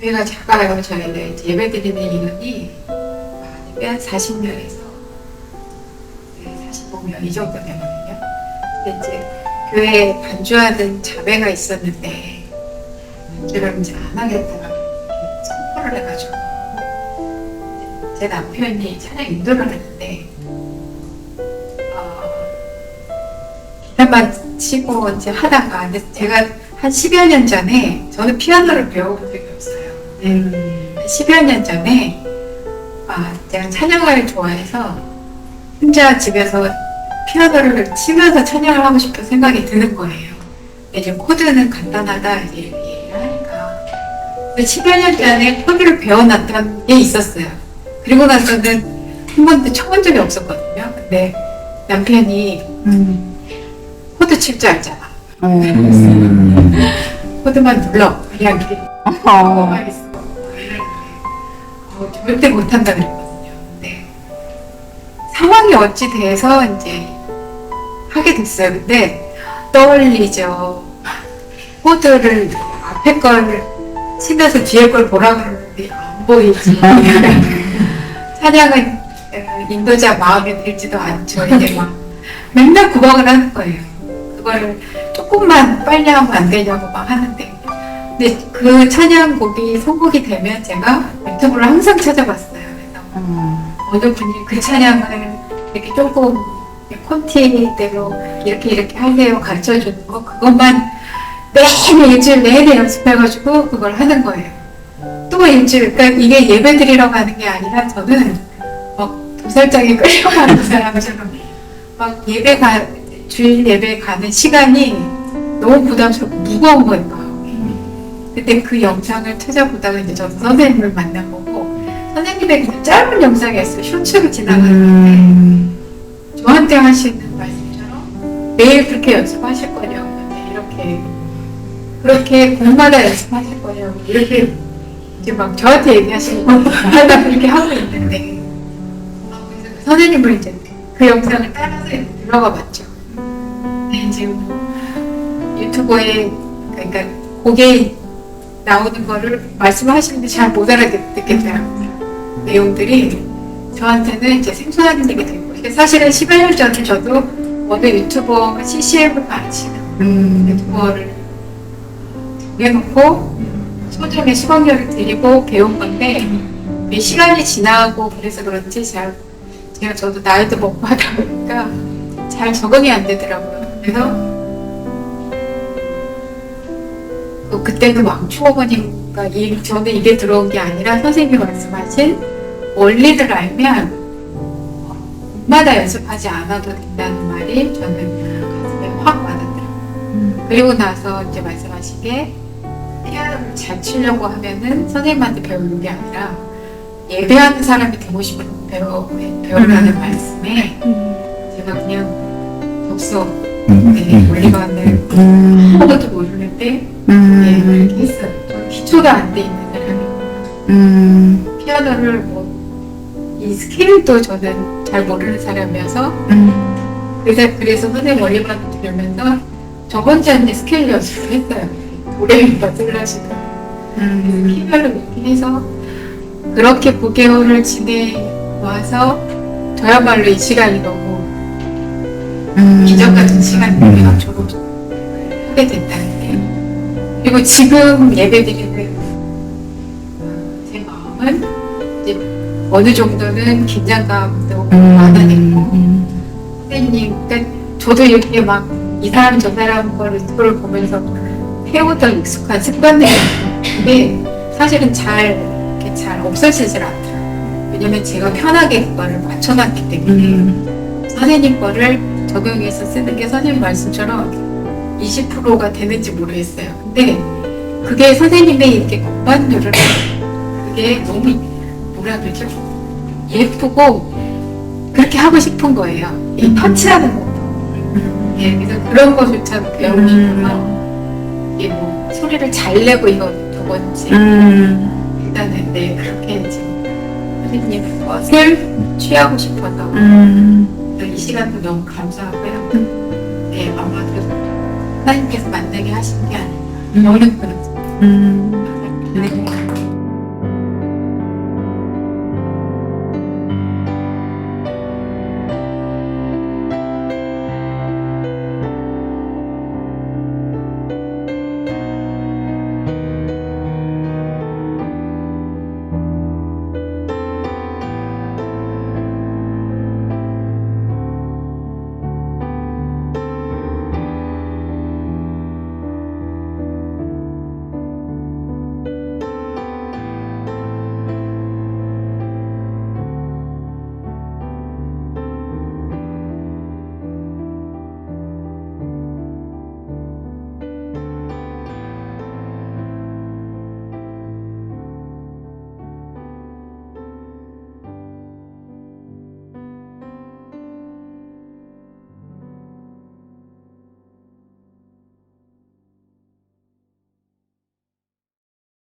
교회가 작아요. 저희는 예배 드리는 인원이 많으면 40명에서 45명 이 정도 되거든요. 근데 이제 교회에 반주하는 자매가 있었는데 반주를 이제 안 하겠다고 선포를 해가지고 제 남편이 찬양 인도를 하는데 어, 기타만 치고 이제 하다가 제가 한 10여 년 전에 저는 피아노를 배워본 네. 10여 년 전에 아, 제가 찬양을 좋아해서 혼자 집에서 피아노를 치면서 찬양을 하고 싶은 생각이 드는 거예요. 이제 코드는 간단하다 이렇게 얘기를 하니까 근데 10여 년 전에 코드를 배워놨던 게 있었어요. 그리고 나서는 한 번도 쳐본 적이 없었거든요. 근데 남편이 음. 코드 칠 줄 알잖아. 어. 음. 코드만 눌러. 그냥 이렇게 어. 절대 못한다 그랬거든요. 근데 상황이 어찌 돼서 이제 하게 됐어요. 근데 떠올리죠. 코드를 앞에 걸 치면서 뒤에 걸 보라 그러는데 안 보이지. 어, 인도자 마음에 들지도 않죠. 이제 막 맨날 구박을 하는 거예요. 그거를 조금만 빨리 하면 안 되냐고 막 하는데. 근데 그 찬양곡이 선곡이 되면 제가 유튜브를 항상 찾아봤어요. 그래서 음. 어느 분이 그 찬양을 이렇게 조금 콘티대로 이렇게 이렇게 하세요 가르쳐 주는 거 그것만 매일 일주일 내내 연습해가지고 그걸 하는 거예요. 또 일주일 그러니까 이게 예배 드리러 가는 게 아니라 저는 막 도살장에 끌려가는 사람처럼 막 예배 가 주일 예배 가는 시간이 너무 부담스럽고 무거운 거예요. 근데 그 영상을 찾아보다가 이제 저도 선생님을 만나보고 선생님의 그 짧은 영상이었어요. 쇼츠로 지나가는 음. 저한테 하시는 말씀처럼 매일 그렇게 연습하실 거냐고 이렇게 그렇게 공마다 연습하실 거냐고 이렇게 이제 막 저한테 얘기하시는 거마다 그렇게 하고 있는데 아, 그래서 그 선생님을 이제 그 영상을 따라서 들어가 봤죠. 근데 이제 뭐 유튜버에 그러니까 거기에 나오는 거를 말씀하시는데 잘 못 알아듣겠더라고요. 내용들이 저한테는 이제 생소한 얘기 되고 사실은 10여 년 전에 저도 어느 유튜버 CCM을 가르치는 음. 유튜버를 정해놓고 소정의 수강료를 드리고 배운 건데 이 시간이 지나고 그래서 그런지 잘 제가 저도 나이도 먹고 하다 보니까 잘 적응이 안 되더라고요. 그래서 또 그때도 왕초 어머니가 이, 저는 이게 들어온 게 아니라 선생님이 말씀하신 원리를 알면 마다 연습하지 않아도 된다는 말이 저는 가슴에 확 와닿더라고요. 그리고 나서 이제 말씀하시게 피아노를 잘 치려고 하면은 선생님한테 배우는 게 아니라 예배하는 사람이 되고 싶은 배우, 배우라는 음. 말씀에 제가 그냥 독서 올리건을 음. 아무것도 모르는데 예, 음. 그렇게 했어요. 좀 기초가 안 돼 있는 사람이 음. 피아노를 뭐 이 스케일도 저는 잘 모르는 사람이어서 음. 그래서 그래서 선생님 원리만 들으면서 저 혼자 이제 스케일 연습을 했어요. 노래가 슬라시도 음. 키별로 이렇게 해서 그렇게 9개월을 지내와서 저야말로 이 시간이 너무 음. 기적 같은 시간이 음. 내가 졸업을 하게 됐다는 게 그리고 지금 예배드리는 어, 제 마음은 이제 어느 정도는 긴장감도 음. 많아지고 음. 선생님 그러니까 저도 이렇게 막 이 사람 저 사람 거를 그걸 보면서 해오던 익숙한 습관들이 있는데 사실은 잘 이렇게 잘 없어지질 않더라고요. 왜냐면 제가 편하게 그거를 맞춰놨기 때문에 음. 선생님 거를 적용해서 쓰는 게 선생님 말씀처럼 20%가 되는지 모르겠어요. 근데 그게 선생님의 이렇게 공반들을 그게 너무 뭐라 그러죠? 예쁘고 그렇게 하고 싶은 거예요. 이 터치하는 거. 예, 그래서 그런 거조차도 배우고 싶어서 이게 뭐 소리를 잘 내고 이거 두 번째 음. 일단은 네 그렇게 지금 선생님 것을 취하고 싶어서 음. 그 이 시간도 너무 감사하고요. 네, 아마도 하나님께서 만나게 하신 게 아니라 음. 어렵거든요. 음. 네. 네.